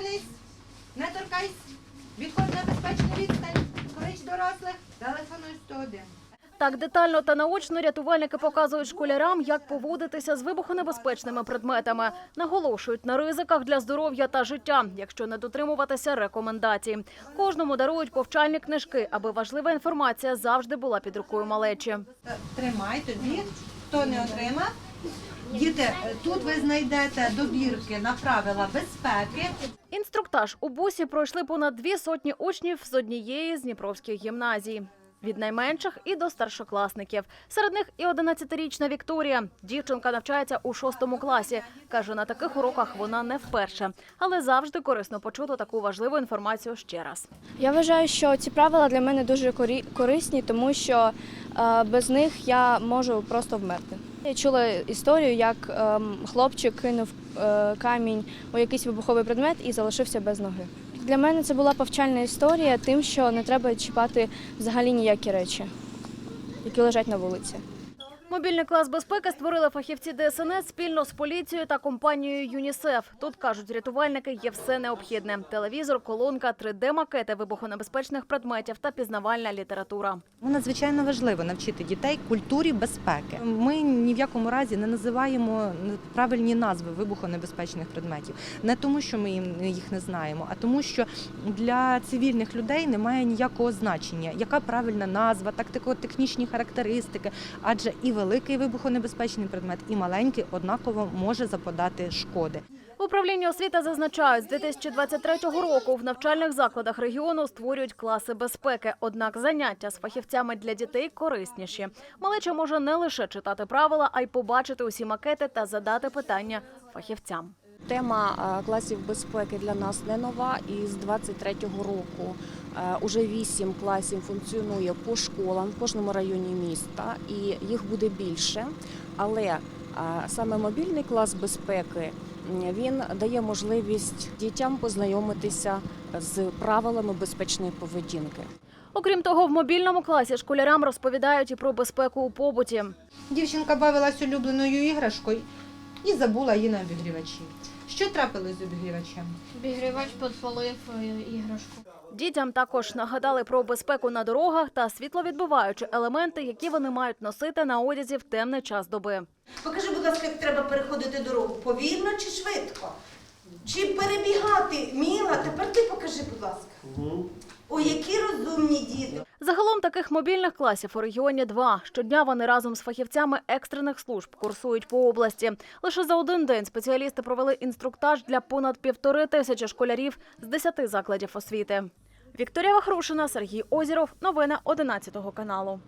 зупинись, не торкайся, відходь на безпечну відстань, клич дорослих, телефонуй 101. Так детально та наочно рятувальники показують школярам, як поводитися з вибухонебезпечними предметами. Наголошують на ризиках для здоров'я та життя, якщо не дотримуватися рекомендацій. Кожному дарують повчальні книжки, аби важлива інформація завжди була під рукою малечі. Тримай тобі, хто не отримав. Діти, е, тут ви знайдете добірки на правила безпеки. Інструктаж у бусі пройшли понад дві сотні учнів з однієї з дніпровських гімназій. Від найменших і до старшокласників. Серед них і 11-річна Вікторія. Дівчинка навчається у шостому класі. Каже, на таких уроках вона не вперше, але завжди корисно почути таку важливу інформацію ще раз. Я вважаю, що ці правила для мене дуже корисні, тому що е, без них я можу просто вмерти. Я чула історію, як ем, хлопчик кинув е, камінь у якийсь вибуховий предмет і залишився без ноги. Для мене це була повчальна історія, тим, що не треба чіпати взагалі ніякі речі, які лежать на вулиці. Мобільний клас безпеки створили фахівці ДСНС спільно з поліцією та компанією ЮНІСЕФ. Тут кажуть, рятувальники є все необхідне: телевізор, колонка, 3D-макети вибухонебезпечних предметів та пізнавальна література. Ну, Надзвичайно важливо навчити дітей культурі безпеки. Ми ні в якому разі не називаємо правильні назви вибухонебезпечних предметів. Не тому, що ми їх не знаємо, а тому, що для цивільних людей немає ніякого значення, яка правильна назва, тактико-технічні характеристики, адже і великий вибухонебезпечний предмет, і маленький однаково може заподати шкоди. Управління освіти зазначають, з 2023 року в навчальних закладах регіону створюють класи безпеки. Однак заняття з фахівцями для дітей корисніші. Малеча може не лише читати правила, а й побачити усі макети та задати питання фахівцям. Тема е, класів безпеки для нас не нова. І з 23-го року е, уже вісім класів функціонує по школам в кожному районі міста, і їх буде більше. Але е, саме мобільний клас безпеки він дає можливість дітям познайомитися з правилами безпечної поведінки. Окрім того, в мобільному класі школярам розповідають і про безпеку у побуті. Дівчинка бавилась улюбленою іграшкою і забула її на обігрівачі. Що трапилось з обігрівачем? Обігрівач підпалив е, іграшку. Дітям також нагадали про безпеку на дорогах та світловідбиваючі елементи, які вони мають носити на одязі в темний час доби. Покажи, будь ласка, як треба переходити дорогу. Повільно чи швидко? Чи перебігати? Міла, тепер ти покажи, будь ласка. Ой, які розумні діти. Таких мобільних класів у регіоні два. Щодня вони разом з фахівцями екстрених служб курсують по області. Лише за один день спеціалісти провели інструктаж для понад півтори тисячі школярів з десяти закладів освіти. Вікторія Вахрушина, Сергій Озіров. Новини 11 каналу.